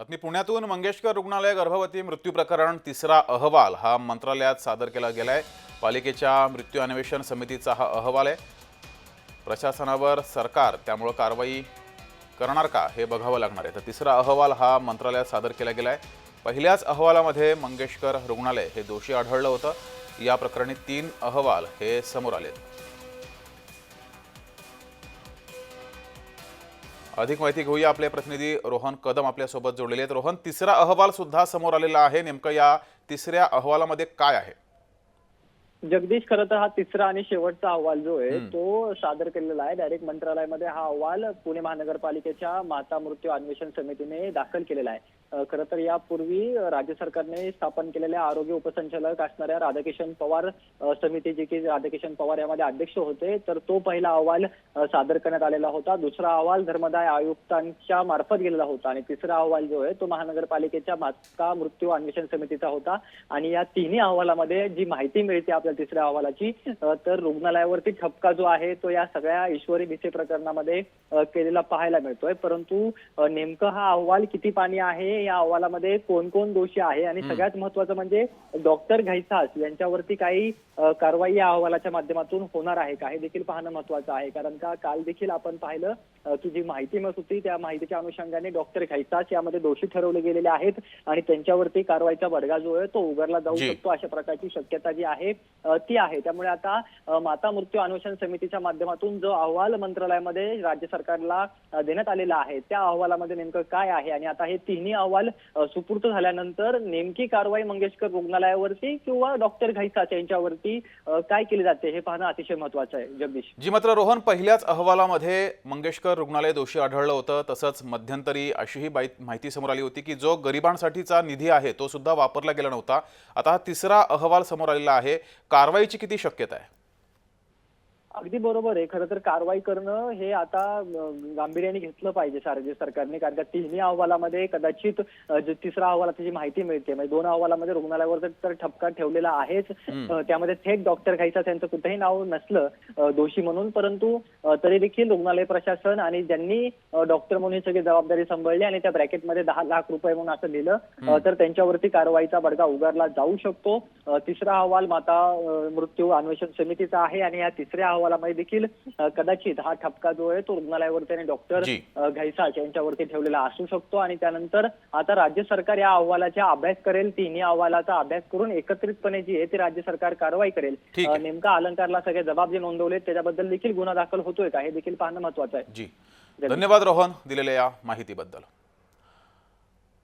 बातमी पुण्यातून मंगेशकर रुग्णालय गर्भवती मृत्यू प्रकरण तिसरा अहवाल. हा मंत्रालयात सादर केला गेला आहे पालिकेच्या मृत्यू अन्वेषण समितीचा हा अहवाल आहे. प्रशासनावर सरकार त्यामुळं कारवाई करणार का हे बघावं लागणार आहे. तर तिसरा अहवाल हा मंत्रालयात सादर केला गेला आहे पहिल्याच अहवालामध्ये मंगेशकर रुग्णालय हे दोषी आढळलं होतं. या प्रकरणी तीन अहवाल हे समोर आले अधिक माहिती घेऊया आपले प्रतिनिधी रोहन कदम आपल्यासोबत जोडलेले आहेत. रोहन तिसरा अहवाल सुद्धा समोर आलेला आहे. नेमकं या तिसऱ्या अहवालामध्ये काय आहे? जगदीश खरं तर हा तिसरा आणि शेवटचा अहवाल जो आहे तो सादर केलेला आहे. डायरेक्ट मंत्रालयामध्ये हा अहवाल पुणे महानगरपालिकेच्या माता मृत्यू अन्वेषण समितीने दाखल केलेला आहे. खरं तर यापूर्वी राज्य सरकारने स्थापन केलेल्या आरोग्य उपसंचालक असणाऱ्या राधाकिशन पवार समिती जी की राधाकिशन पवार यामध्ये अध्यक्ष होते तर तो पहिला अहवाल सादर करण्यात आलेला होता. दुसरा अहवाल धर्मदाय आयुक्तांच्या मार्फत गेलेला होता आणि तिसरा अहवाल जो आहे तो महानगरपालिकेच्या माता मृत्यू अन्वेषण समितीचा होता. आणि या तिन्ही अहवालामध्ये जी माहिती मिळते आपल्या तिसऱ्या अहवालाची तर रुग्णालयावरती ठपका जो आहे तो या सगळ्या ईश्वरी भिसे प्रकरणामध्ये केलेला पाहायला मिळतोय. परंतु नेमकं हा अहवाल किती पाणी आहे या अहवालामध्ये कोण कोण दोषी आहे? आणि सगळ्यात महत्वाचं म्हणजे डॉक्टर घैसास यांच्यावरती काही कारवाई या अहवालाच्या माध्यमातून होणार आहे का? हे देखील पाहणं महत्वाचं आहे. कारण का काल देखील आपण पाहिलं की जी माहिती मिळत होती त्या माहितीच्या अनुषंगाने डॉक्टर घैसास यामध्ये दोषी ठरवले गेलेले आहेत आणि त्यांच्यावरती कारवाईचा बडगा जो आहे तो उगारला जाऊ. शकतो अशा प्रकारची शक्यता जी आहे ती आहे. त्यामुळे आता माता मृत्यू अन्वेषण समितीच्या माध्यमातून जो अहवाल मंत्रालयामध्ये राज्य सरकारला देण्यात आलेला आहे त्या अहवालामध्ये नेमकं काय आहे? आणि आता हे तिन्ही अहवाल अहवाल सुपूर्त झाल्यानंतर नेमकी कारवाई मंगेशकर रुग्णालयावरती किंवा डॉक्टर घैसास यांच्यावरती काय केली जाते हे पाहणं अतिशय महत्वाचं आहे. जगदीश. जी मात्र रोहन पहिल्याच अहवालामध्ये मंगेशकर रुग्णालय दोषी आढळलं होतं. तसंच मध्यंतरी अशीही माहिती समोर आली होती की जो गरिबांसाठीचा निधी आहे तो सुद्धा वापरला गेला नव्हता. आता हा तिसरा अहवाल समोर आलेला आहे. कारवाईची किती शक्यता आहे? अगदी बरोबर आहे. खरं तर कारवाई करणं हे आता गांभीर्याने घेतलं पाहिजे राज्य सरकारने. कारण का तिन्ही अहवालामध्ये कदाचित तिसरा अहवालाची जी माहिती मिळते म्हणजे दोन अहवालामध्ये रुग्णालयावर तर- ठपका ठेवलेला आहेच त्यामध्ये थेट डॉक्टर घाईसा त्यांचं कुठेही नाव नसलं दोषी म्हणून. परंतु तरी देखील रुग्णालय प्रशासन आणि ज्यांनी डॉक्टर म्हणून ही सगळी जबाबदारी सांभाळली आणि त्या ब्रॅकेटमध्ये दहा लाख रुपये म्हणून असं लिहिलं तर त्यांच्यावरती कारवाईचा बडगा उगारला जाऊ शकतो. तिसरा अहवाल माता मृत्यू अन्वेषण समितीचा आहे आणि या तिसऱ्या अहवालामध्ये देखील कदाचित हा ठपका जो आहे तो रुग्णालयावरती आणि डॉक्टर. घैसाच यांच्यावरती ठेवलेला असू शकतो. आणि त्यानंतर आता राज्य सरकार या अहवालाचा अभ्यास करेल. तिन्ही अहवालाचा अभ्यास करून एकत्रितपणे जी आहे ती राज्य सरकार कारवाई करेल. नेमका अलंकारला सगळे जबाब जे नोंदवले त्याच्याबद्दल देखील गुन्हा दाखल होतोय का? हे देखील पाहणं महत्वाचं आहे. धन्यवाद रोहन दिलेल्या या माहितीबद्दल.